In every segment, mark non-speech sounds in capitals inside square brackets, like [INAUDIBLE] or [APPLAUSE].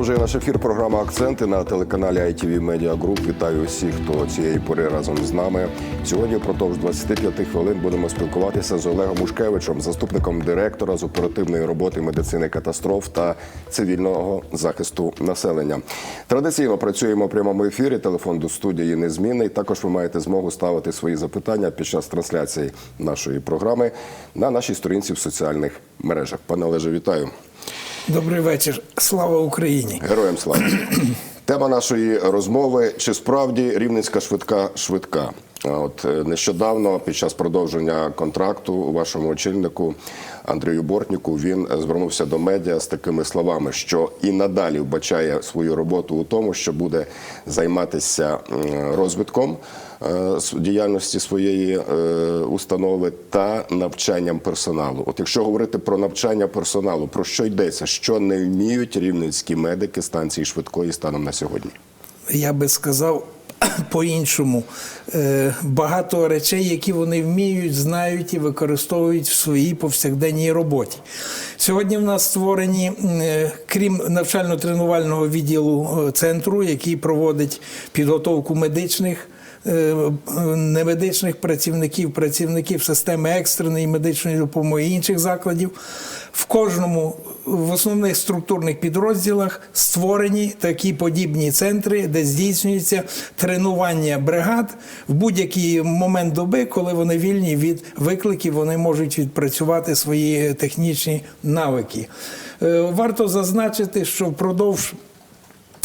Продовжує наш ефір програма Акценти на телеканалі ITV Media Group. Вітаю усіх, хто цієї пори разом з нами. Сьогодні впродовж 25 хвилин будемо спілкуватися з Олегом Мушкевичем, заступником директора з оперативної роботи медицини катастроф та цивільного захисту населення. Традиційно працюємо в прямому ефірі. Телефон до студії незмінний. Також ви маєте змогу ставити свої запитання під час трансляції нашої програми на нашій сторінці в соціальних мережах. Пане Олеже, вітаю. Добрий вечір. Слава Україні. Героям слава. [CLEARS THROAT] Тема нашої розмови: чи справді рівненська швидка швидка? От е, нещодавно, під час продовження контракту у вашому очільнику Андрію Бортніку, він звернувся до медіа з такими словами, що і надалі вбачає свою роботу у тому, що буде займатися розвитком діяльності своєї е, установи та навчанням персоналу. От якщо говорити про навчання персоналу, про що йдеться? Що не вміють рівненські медики станції швидкої станом на сьогодні? Я би сказав [CLEARS THROAT] по-іншому. Е, Багато речей, які вони вміють, знають і використовують в своїй повсякденній роботі. Сьогодні в нас створені, е, крім навчально-тренувального відділу е, центру, який проводить підготовку медичних. Е, Немедичних працівників, працівників системи екстреної медичної допомоги інших закладів. В кожному в основних структурних підрозділах створені такі подібні центри, де здійснюється тренування бригад в будь-який момент доби, коли вони вільні від викликів, вони можуть відпрацювати свої технічні навики. Е, Варто зазначити, що впродовж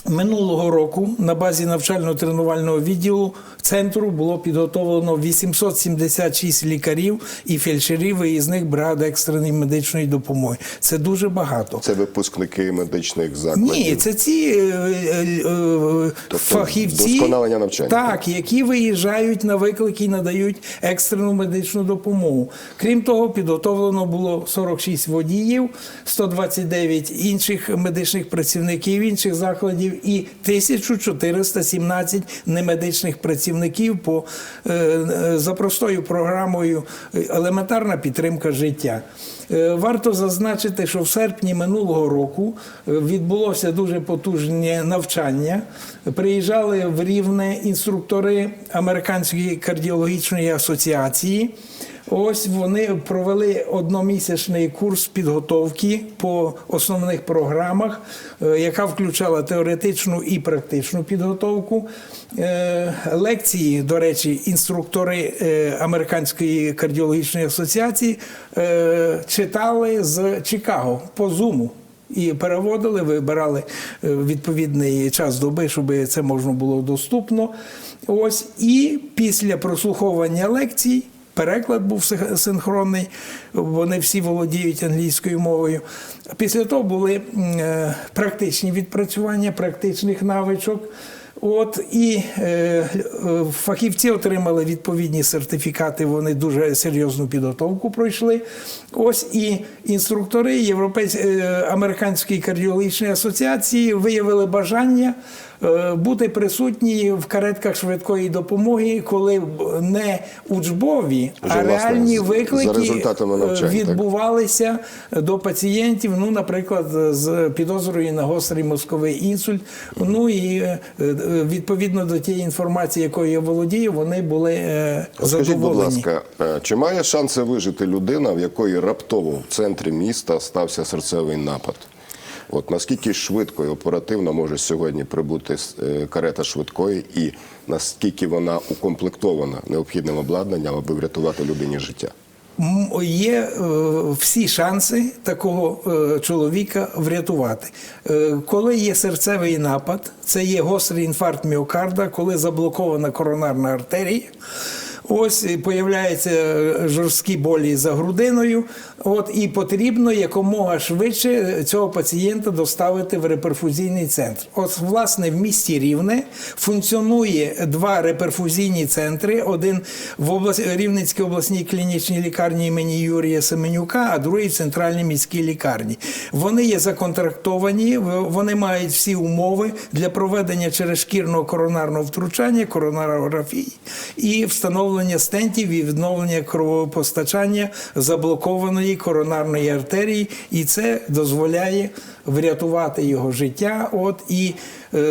Минулого року на базі навчально-тренувального відділу центру було підготовлено 876 лікарів і фельдшерів виїзних бригад екстреної медичної допомоги. Це дуже багато. Це випускники медичних закладів. Ні, це ці е, е, е, Тобто фахівці, навчання. так, які виїжджають на виклики і надають екстрену медичну допомогу. Крім того, підготовлено було 46 водіїв, 129 інших медичних працівників інших закладів і 1417 немедичних працівників по е, е, за простою програмою е, елементарна підтримка життя. Варто зазначити, що в серпні минулого року відбулося дуже потужне навчання. Приїжджали в рівне інструктори Американської кардіологічної асоціації. Ось вони провели одномісячний курс підготовки по основних програмах, е, яка включала теоретичну і практичну підготовку. Е, Лекції, до речі, інструктори е, Американської кардіологічної асоціації читали з Чикаго по зуму. І переводили, вибирали відповідний час доби, щоб це можна було доступно. Ось і після прослуховування лекцій. Переклад був синхронний, вони всі володіють англійською мовою. Після того були е, практичні відпрацювання практичних навичок. От і е, е, фахівці отримали відповідні сертифікати. Вони дуже серйозну підготовку пройшли. Ось і інструктори Європейської американської кардіологічної асоціації виявили бажання е, бути присутні в каретках швидкої допомоги, коли не учбові, Вже, а реальні виклики е, так? відбувалися до пацієнтів. Ну, наприклад, з підозрою на гострий мозковий інсульт. Ну і е, е, відповідно до тієї інформації, якою я володію, вони були е, Скажіть, будь ласка, е, чи має шанси вижити людина, в якої раптово в центрі міста стався серцевий напад? От наскільки швидко і оперативно може сьогодні прибути е, карета швидкої, і наскільки вона укомплектована необхідним обладнанням, аби врятувати людині життя? Є е, всі шанси такого е, чоловіка врятувати. Коли є серцевий напад, це є гострий інфаркт міокарда, коли заблокована коронарна артерія. Ось і появляються е, жорсткі болі за грудиною. От і потрібно якомога швидше цього пацієнта доставити в реперфузійний центр. От, власне, в місті Рівне функціонує два реперфузійні центри: один в облас... Рівненській обласній клінічній лікарні імені Юрія Семенюка, а другий в центральній міській лікарні. Вони є законтрактовані, вони мають всі умови для проведення через шкірного коронарного втручання, коронарографії і встановлення стентів і відновлення кровопостачання заблокованої коронарної артерії, і це дозволяє врятувати його життя. От і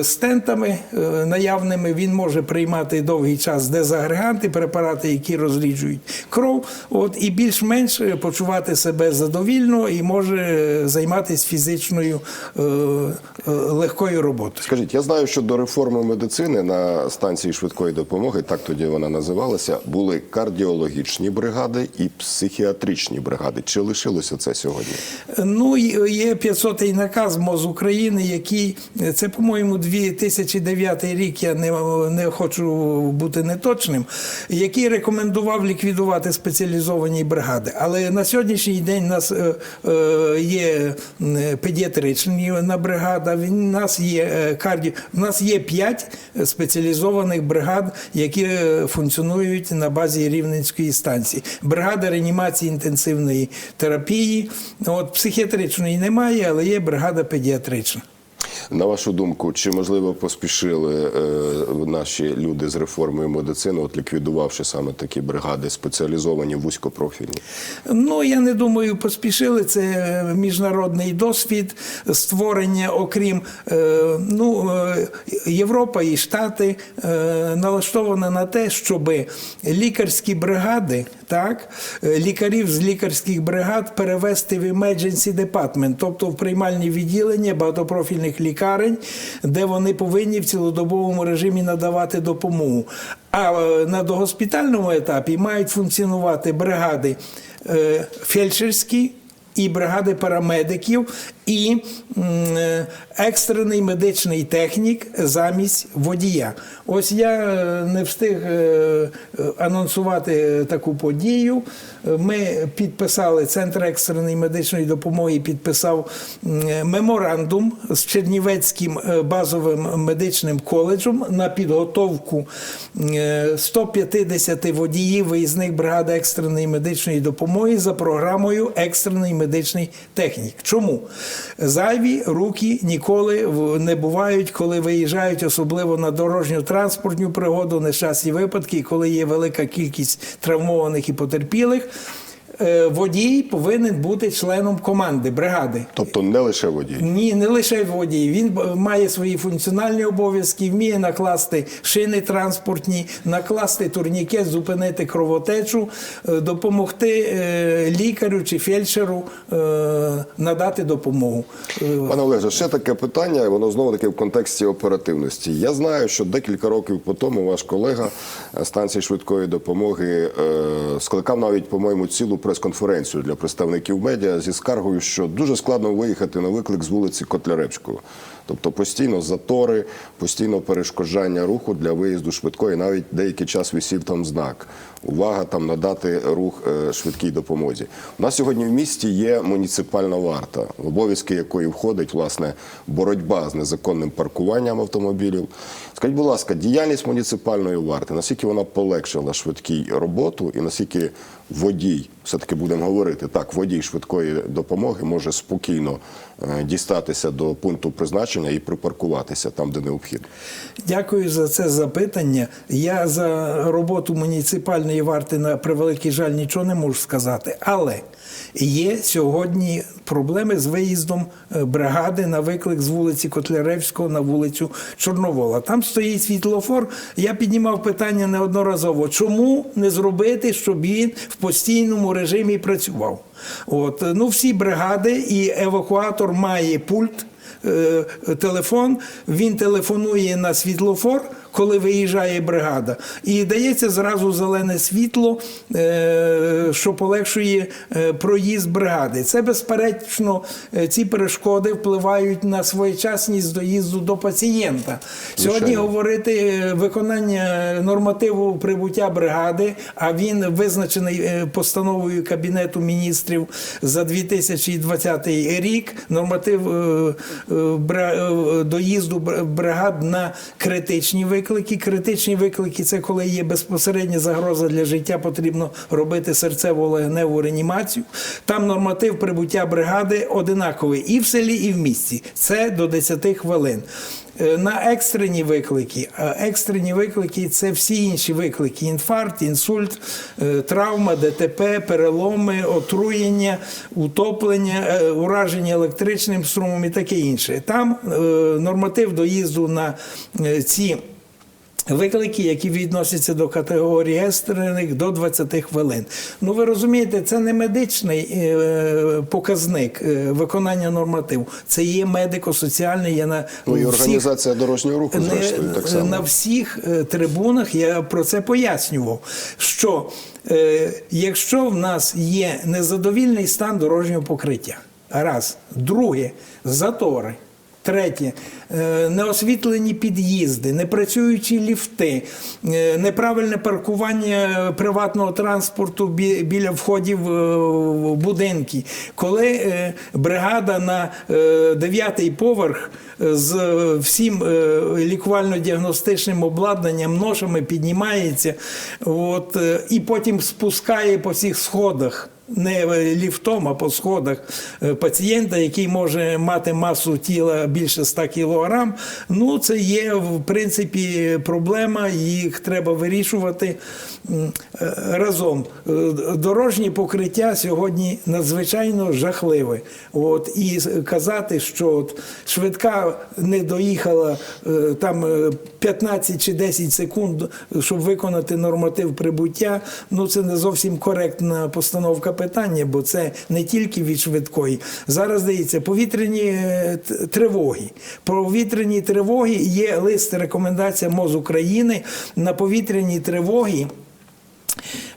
стентами е, наявними він може приймати довгий час дезагреганти, препарати, які розріджують кров. От і більш-менш е, почувати себе задовільно і може е, займатися фізичною е, е, легкою роботою. Скажіть, я знаю, що до реформи медицини на станції швидкої допомоги, так тоді вона називалася, були кардіологічні бригади і психіатричні бригади. Чи лишилося це сьогодні? Ну, є 500-й наказ МОЗ України, який це, по-моєму, 2009 рік. Я не, не хочу бути неточним, який рекомендував ліквідувати спеціалізовані бригади. Але на сьогоднішній день у нас е, е, є педіатрична бригада. У нас є е, карді. У нас є 5 спеціалізованих бригад, які функціонують на базі Рівненської станції. Бригада реанімації інтенсивної терапії. От психіатричної немає, але є бригада педіатрична. На вашу думку, чи можливо поспішили е, наші люди з реформою медицини, от ліквідувавши саме такі бригади, спеціалізовані вузькопрофільні? Ну я не думаю, поспішили. Це міжнародний досвід створення, окрім е, ну, е, Європа і Штати е, налаштована на те, щоб лікарські бригади, так, е, лікарів з лікарських бригад перевести в emergency department, тобто в приймальні відділення багатопрофільних лікарень, де вони повинні в цілодобовому режимі надавати допомогу. А е, на догоспітальному етапі мають функціонувати бригади е, фельдшерські і бригади парамедиків, і е, екстрений медичний технік замість водія. Ось я е, не встиг е, анонсувати таку подію. Ми підписали Центр екстреної медичної допомоги, підписав меморандум з Чернівецьким базовим медичним коледжем на підготовку е, 150 водіїв виїзних бригад екстреної медичної допомоги за програмою екстрений медичний технік. Чому? Зайві руки ніколи не бувають, коли виїжджають, особливо на дорожню транспортну пригоду, нещасні випадки, коли є велика кількість травмованих і потерпілих. Е, Водій повинен бути членом команди, бригади. Тобто не лише водій. Ні, не лише водій. Він має свої функціональні обов'язки, вміє накласти шини транспортні, накласти турнікет, зупинити кровотечу, е, допомогти е, лікарю чи фельдшеру надати допомогу. Пане Олеже, ще таке питання, воно знову таки в контексті оперативності. Я знаю, що декілька років по тому ваш колега станції швидкої допомоги скликав навіть, по-моєму, цілу прес-конференцію для представників медіа зі скаргою, що дуже складно виїхати на виклик з вулиці Котляревського. Тобто постійно затори, постійно перешкоджання руху для виїзду швидкої. Навіть деякий час висів там знак. Увага там надати рух е, швидкій допомозі. У нас сьогодні в місті є муніципальна варта, в обов'язки якої входить власне боротьба з незаконним паркуванням автомобілів. Скажіть, будь ласка, діяльність муніципальної варти, наскільки вона полегшила швидкій роботу, і наскільки водій, все таки будемо говорити, так, водій швидкої допомоги може спокійно дістатися до пункту призначення і припаркуватися там, де необхідно. Дякую за це запитання. Я за роботу муніципальної варти на превеликий жаль нічого не можу сказати. Але є сьогодні проблеми з виїздом е, бригади на виклик з вулиці Котляревського на вулицю Чорновола. Там стоїть світлофор. Я піднімав питання неодноразово. Чому не зробити, щоб він в постійному режимі працював? От ну всі бригади і евакуатор має пульт е, телефон, він телефонує на світлофор, коли виїжджає бригада, і дається зразу зелене світло, е, що полегшує е, проїзд бригади. Це безперечно, е, ці перешкоди впливають на своєчасність доїзду до пацієнта. Сьогодні говорити виконання нормативу прибуття бригади, а він визначений постановою Кабінету міністрів за 2020 рік. Норматив доїзду бригад на критичні виклики. Критичні виклики це коли є безпосередня загроза для життя, потрібно робити серцево-легеневу реанімацію. Там норматив прибуття бригади одинаковий і в селі, і в місті. Це до 10 хвилин. е, на екстрені виклики. Екстрені виклики це всі інші виклики: інфаркт, інсульт, е, травма, ДТП, переломи, отруєння, утоплення, е, ураження електричним струмом і таке інше. Там норматив доїзду на ці. Виклики, які відносяться до категорії екстрених до 20 хвилин. Ну ви розумієте, це не медичний е, показник е, виконання нормативу. Це є медико-соціальний. Я на Ну і всіх- організація дорожнього руху, не- зрештою, так само. на всіх е, трибунах я про це пояснював. Що е, якщо в нас є незадовільний стан дорожнього покриття, раз, друге, затори. Третє, е, неосвітлені під'їзди, непрацюючі ліфти, е, неправильне паркування приватного транспорту біля входів е, в будинки. Коли бригада на дев'ятий поверх з всім лікувально-діагностичним обладнанням, ношами піднімається, от, і потім спускає по всіх сходах не ліфтом, а по сходах е, пацієнта, який може мати масу тіла більше 100 кг, ну це є в принципі проблема, їх треба вирішувати разом. Е, Дорожнє покриття сьогодні надзвичайно жахливе. От, і казати, що от швидка не доїхала е, там е, 15 чи 10 секунд, щоб виконати норматив прибуття, ну це не зовсім коректна постановка питання, бо це не тільки від швидкої. Зараз здається, повітряні е, тривоги. Повітряні тривоги є лист рекомендація МОЗ України на повітряні тривоги.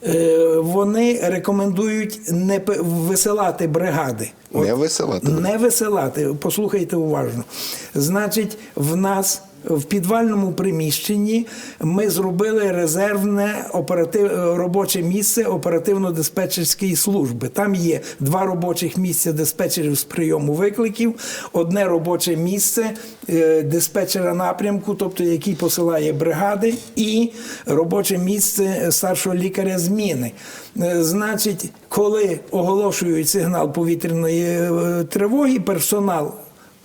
Е, Вони рекомендують не висилати бригади. Не висилати? Не висилати. Послухайте уважно. Значить, в нас в підвальному приміщенні ми зробили резервне оператив... робоче місце оперативно-диспетчерської служби. Там є два робочих місця диспетчерів з прийому викликів, одне робоче місце е, диспетчера напрямку, тобто який посилає бригади, і робоче місце старшого лікаря зміни. Е, Значить, коли оголошують сигнал повітряної е, тривоги, персонал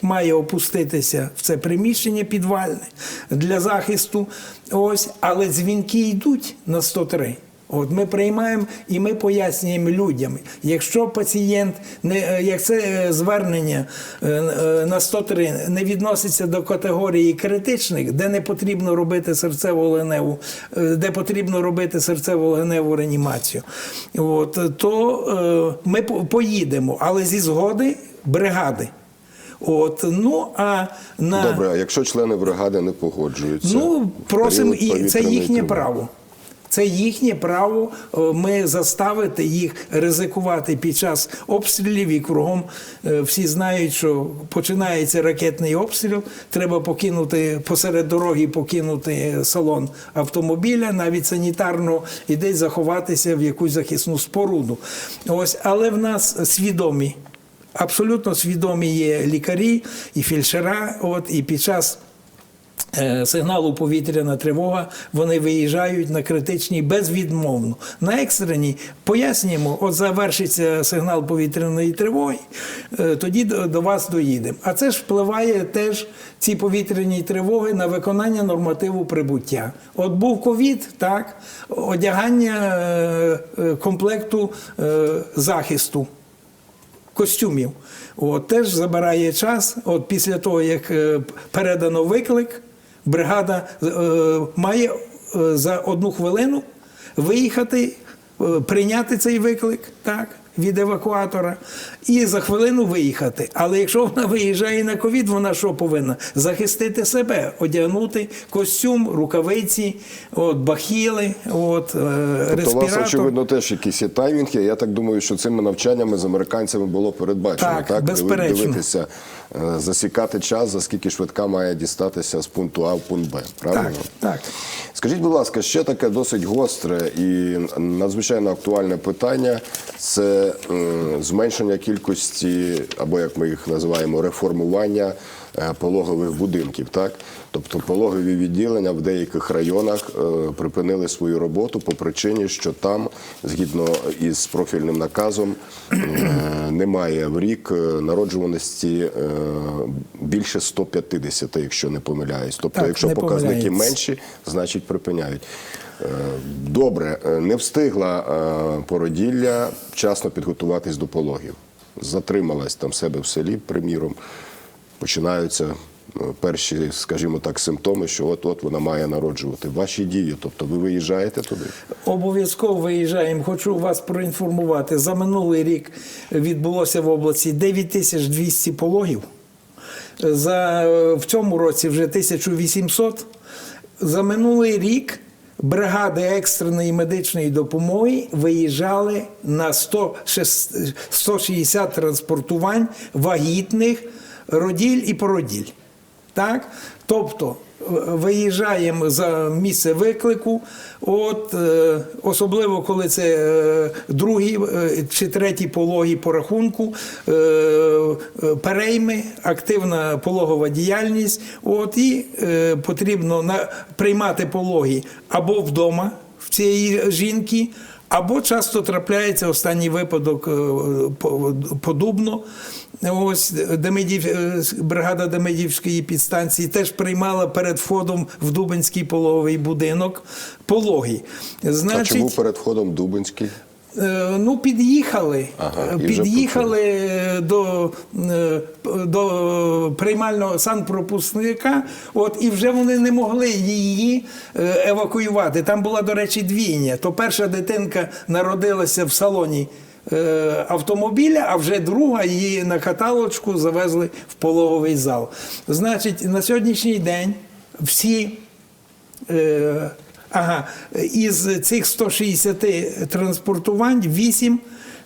має опуститися в це приміщення підвальне для захисту. Ось, але дзвінки йдуть на 103. От ми приймаємо і ми пояснюємо людям, якщо пацієнт не е, як це е, звернення е, на 103 не відноситься до категорії критичних, де не потрібно робити серцево-легеневу, е, де потрібно робити серцево-легеневу реанімацію, от, то ми поїдемо, але зі згоди бригади. От, ну, а на... Добре, а якщо члени бригади не погоджуються? Ну, просимо, і це їхнє тривоги? право. Це їхнє право. е, Ми заставити їх ризикувати під час обстрілів і кругом е, всі знають, що починається ракетний обстріл. Треба покинути посеред дороги, покинути салон автомобіля, навіть санітарно і десь заховатися в якусь захисну споруду. Ось, але в нас свідомі. Абсолютно свідомі є лікарі і фельдшера, от і під час е, сигналу повітряна тривога вони виїжджають на критичній безвідмовно. На екстреній пояснюємо, от завершиться сигнал повітряної тривоги, е, тоді до, вас доїдемо. А це ж впливає теж ці повітряні тривоги на виконання нормативу прибуття. От був ковід, так, одягання е, комплекту захисту костюмів. От, теж забирає час. От після того, як е, передано виклик, бригада е, має е, за одну хвилину виїхати, прийняти цей виклик так, від евакуатора і за хвилину виїхати. Але якщо вона виїжджає на ковід, вона що повинна? Захистити себе, одягнути костюм, рукавиці, от, бахіли, от, е, Тобто у вас, очевидно, теж якісь є таймінги. Я так думаю, що цими навчаннями з американцями було передбачено. Так, так? безперечно. Дивитися, засікати час, за скільки швидка має дістатися з пункту А в пункт Б. Правильно? Так, так. Скажіть, будь ласка, ще таке досить гостре і надзвичайно актуальне питання це зменшення кількості, або як ми їх називаємо, реформування е, пологових будинків. Так? Тобто пологові відділення в деяких районах е, припинили свою роботу по причині, що там, згідно із профільним наказом, е, немає в рік е, народжуваності е, більше 150, якщо не помиляюсь. Тобто, Так, якщо показники менші, значить припиняють. Е, Добре, е, не встигла е, породілля вчасно підготуватись до пологів. Затрималась там себе в селі, приміром. Починаються е, перші, скажімо так, симптоми, що от-от вона має народжувати. Ваші дії, тобто ви виїжджаєте туди? Обов'язково виїжджаємо. Хочу вас проінформувати. За минулий рік відбулося в області 9200 пологів. За, в цьому році вже 1800. За минулий рік бригади екстреної медичної допомоги виїжджали на 100, 160 транспортувань вагітних роділь і породіль. Так? Тобто е, виїжджаємо за місце виклику, от, е, особливо коли це е, другі е, чи треті пологі по рахунку, перейми, активна пологова діяльність. От, і потрібно приймати пологи або вдома в цієї жінки. Або часто трапляється останній випадок подобно, подубно. Ось Демидів, е, бригада Демидівської підстанції теж приймала перед входом в Дубинський пологовий будинок пологи. А чому перед входом Дубинський? Е, Ну, під'їхали. Ага, Е, під'їхали до, е, до приймального санпропускника, от, і вже вони не могли її евакуювати. Там була, до речі, двійня. То перша дитинка народилася в салоні автомобіля, а вже друга її на каталочку завезли в пологовий зал. Значить, на сьогоднішній день всі. Ага, із цих 160 транспортувань 8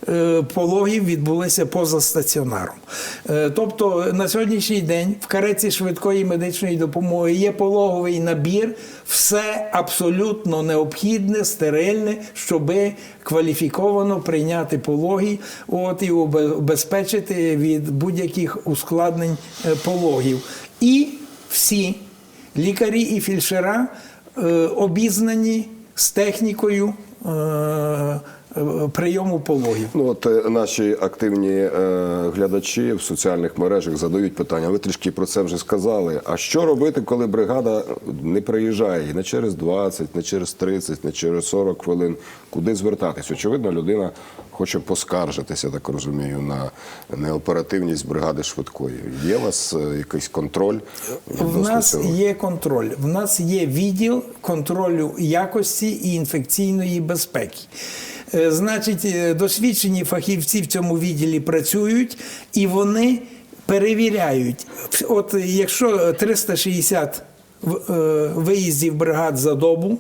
е, пологів відбулися поза стаціонаром. Е, Тобто на сьогоднішній день в кареці швидкої медичної допомоги є пологовий набір, все абсолютно необхідне, стерильне, щоб кваліфіковано прийняти пологи от, і убезпечити від будь-яких ускладнень е, пологів. І всі лікарі і фельдшера е, обізнані з технікою е, е, прийому пологів. Ну от е, наші активні е, глядачі в соціальних мережах задають питання. Ви трішки про це вже сказали. А що робити, коли бригада не приїжджає не через 20, не через 30, не через 40 хвилин? Куди звертатись? Очевидно, людина хоче поскаржитися, так розумію, на неоперативність бригади швидкої. Є у вас е, якийсь контроль? В нас цього? є контроль. В нас є відділ контролю якості і інфекційної безпеки. Е, Значить, е, досвідчені фахівці в цьому відділі працюють і вони перевіряють. От якщо 360 в- е, виїздів бригад за добу.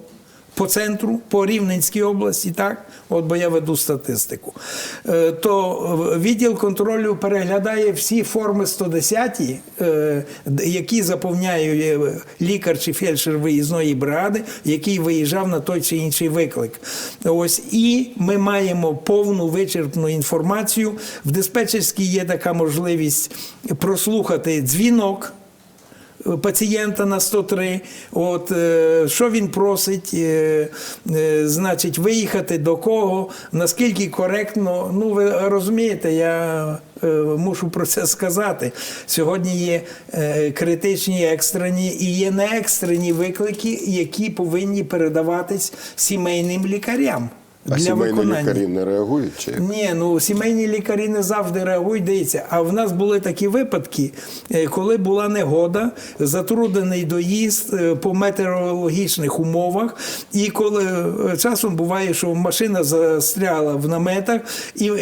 По центру, по Рівненській області, так, от бо я веду статистику, Е, то відділ контролю переглядає всі форми 110, е, які заповняє е, лікар чи фельдшер виїзної бригади, який виїжджав на той чи інший виклик. Ось і ми маємо повну вичерпну інформацію. В диспетчерській є така можливість прослухати дзвінок пацієнта на 103. От, е, що він просить, е, е, значить, виїхати до кого, наскільки коректно. Ну, ви розумієте, я мушу про це сказати. Сьогодні є критичні, екстрені і є неекстрені виклики, які повинні передаватись сімейним лікарям. А для сімейні виконання. лікарі не реагують? Чи? Ні, ну сімейні лікарі не завжди реагують. Дивіться, а в нас були такі випадки, е, коли була негода, затруднений доїзд е, по метеорологічних умовах, і коли е, часом буває, що машина застряла в наметах, і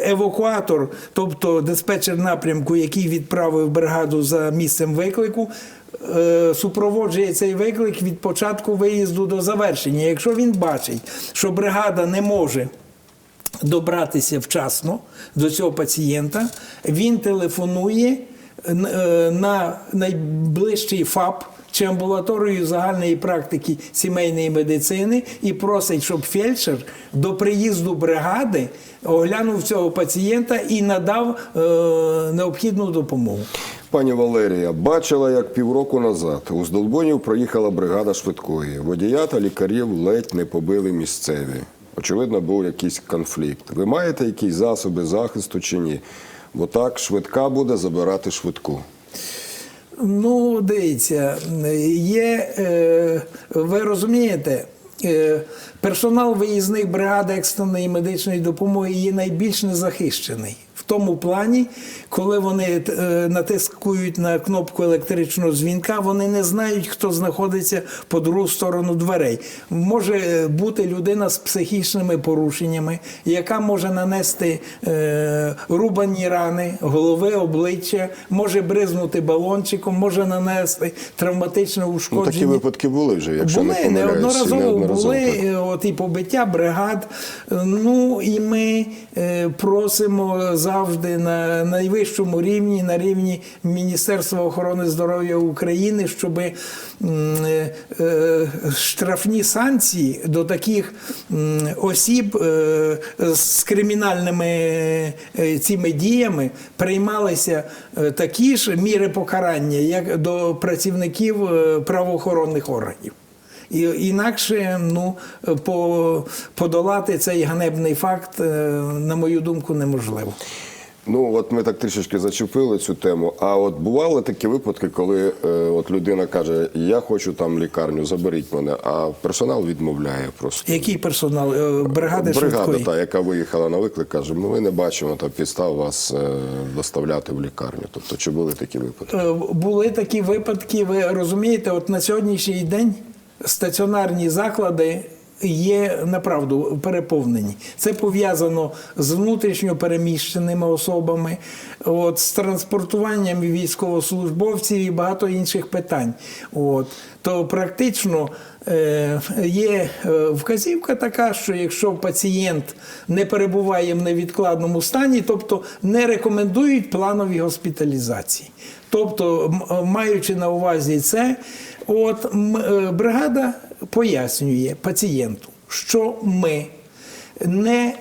евакуатор, тобто диспетчер напрямку, який відправив бригаду за місцем виклику. Е, Супроводжує цей виклик від початку виїзду до завершення. Якщо він бачить, що бригада не може добратися вчасно до цього пацієнта, він телефонує е, на найближчий ФАП чи амбулаторію загальної практики сімейної медицини і просить, щоб фельдшер до приїзду бригади оглянув цього пацієнта і надав е, необхідну допомогу. Пані Валерія, бачила, як півроку назад у Здолбонів проїхала бригада швидкої. Водія та лікарів ледь не побили місцеві. Очевидно, був якийсь конфлікт. Ви маєте якісь засоби захисту чи ні? Бо так швидка буде забирати швидку. Ну, дивіться, є, е, ви розумієте, е, персонал виїзних бригад екстреної медичної допомоги є найбільш незахищений. В тому плані, коли вони е, натискують на кнопку електричного дзвінка, вони не знають, хто знаходиться по другу сторону дверей. Може бути людина з психічними порушеннями, яка може нанести е, рубані рани, голови, обличчя, може бризнути балончиком, може нанести травматичне Ну, ушкодження. такі випадки були вже, якщо були не помиляюсь. і неодноразово були так. е, от і побиття бригад. Е, Ну і ми е, просимо завжди на найвищому рівні, на рівні Міністерства охорони здоров'я України, щоб штрафні санкції до таких осіб е, з кримінальними е, цими діями приймалися е, такі ж міри покарання, як до працівників е, правоохоронних органів. І інакше ну, по, подолати цей ганебний факт, е, на мою думку, неможливо. Ну, от ми так трішечки зачепили цю тему. А от бували такі випадки, коли е, от людина каже, я хочу там лікарню, заберіть мене, а персонал відмовляє просто. Який персонал? Е, Бригади Бригада, швидкої? та, яка виїхала на виклик, каже, ми не бачимо там підстав вас е, доставляти в лікарню. Тобто, чи були такі випадки? Е, Були такі випадки, ви розумієте, от на сьогоднішній день стаціонарні заклади є направду переповнені. Це пов'язано з внутрішньо переміщеними особами, от, з транспортуванням військовослужбовців і багато інших питань. От. То практично е, є е, вказівка така, що якщо пацієнт не перебуває в невідкладному стані, тобто не рекомендують планові госпіталізації. Тобто, маючи на увазі це, от е, бригада пояснює пацієнту, що ми не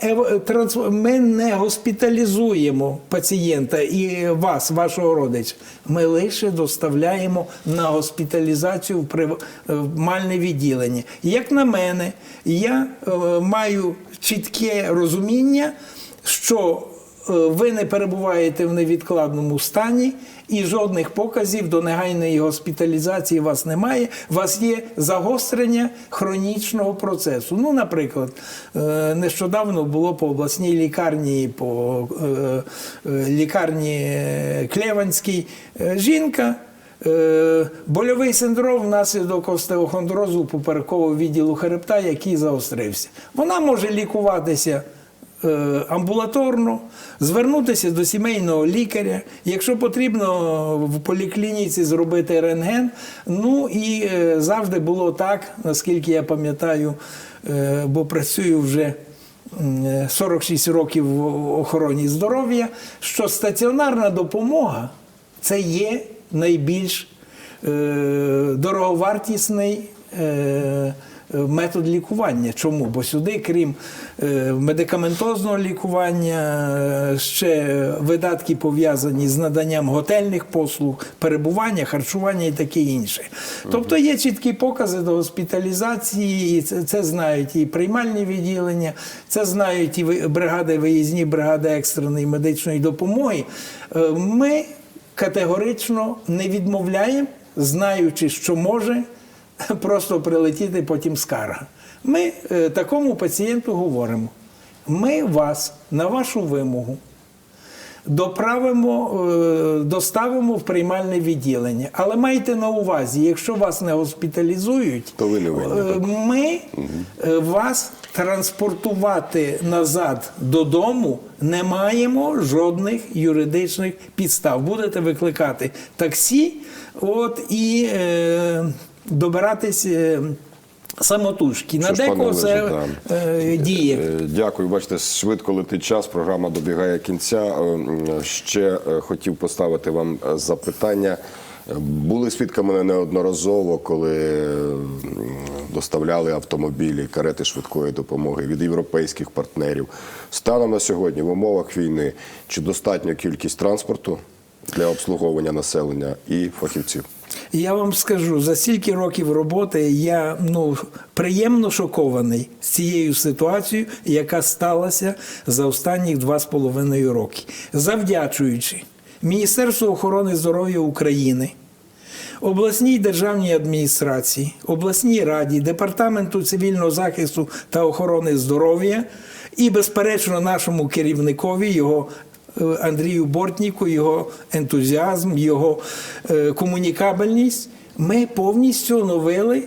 ми не госпіталізуємо пацієнта і вас, вашого родича. Ми лише доставляємо на госпіталізацію в приймальне відділення. Як на мене, я е, маю чітке розуміння, що ви не перебуваєте в невідкладному стані, і жодних показів до негайної госпіталізації вас немає. У вас є загострення хронічного процесу. Ну, наприклад, е, нещодавно було по обласній лікарні, по е, е, лікарні е, Клеванській е, жінка. Е, Больовий синдром внаслідок остеохондрозу поперекового відділу хребта, який заострився. Вона може лікуватися е, амбулаторно, звернутися до сімейного лікаря, якщо потрібно в поліклініці зробити рентген. Ну і е, завжди було так, наскільки я пам'ятаю, е, бо працюю вже. е, 46 років в охороні здоров'я, що стаціонарна допомога це є найбільш е, дороговартісний е, метод лікування. Чому? Бо сюди, крім е, медикаментозного лікування, е, ще видатки пов'язані з наданням готельних послуг, перебування, харчування і таке інше. Тобто є чіткі покази до госпіталізації, і це, це знають і приймальні відділення, це знають і бригади виїзні, бригади екстреної медичної допомоги. Е, Ми категорично не відмовляємо, знаючи, що може [LAUGHS] просто прилетіти потім скарга. Ми е, такому пацієнту говоримо: ми вас на вашу вимогу доправимо, е, доставимо в приймальне відділення. Але майте на увазі, якщо вас не госпіталізують, То ви не винні, е, ми е, вас транспортувати назад додому не маємо жодних юридичних підстав. Будете викликати таксі, от і е, добиратись. е, Самотужки. На декого це е, діє. Е, Дякую. Бачите, швидко летить час. Програма добігає кінця. Ще хотів поставити вам запитання. Були свідками неодноразово, коли доставляли автомобілі, карети швидкої допомоги від європейських партнерів. Станом на сьогодні, в умовах війни, чи достатня кількість транспорту для обслуговування населення і фахівців. Я вам скажу, за стільки років роботи я ну, приємно шокований з цією ситуацією, яка сталася за останні два з половиною роки, завдячуючи Міністерству охорони здоров'я України. Обласній державній адміністрації, обласній раді, департаменту цивільного захисту та охорони здоров'я і, безперечно, нашому керівникові, його Андрію Бортніку, його ентузіазм, його е, комунікабельність, ми повністю оновили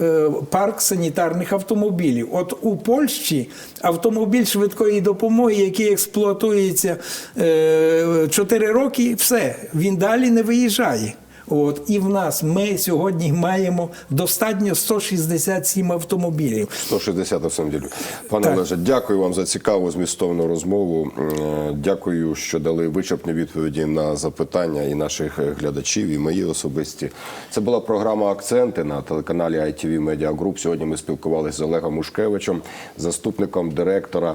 е, парк санітарних автомобілів. От у Польщі автомобіль швидкої допомоги, який експлуатується 4 роки, все, він далі не виїжджає. От і в нас ми сьогодні маємо достатньо 167 автомобілів. 160 автомобілів. Пане Так. Олеже, дякую вам за цікаву змістовну розмову. Е, Дякую, що дали вичерпні відповіді на запитання і наших е, глядачів, і мої особисті. Це була програма Акценти на телеканалі ITV Media Group. Сьогодні ми спілкувалися з Олегом Мушкевичем, заступником директора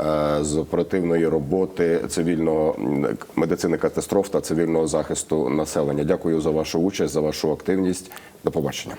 е, з оперативної роботи цивільного медицини катастроф та цивільного захисту населення. Дякую за вашу участь, за вашу активність. До побачення.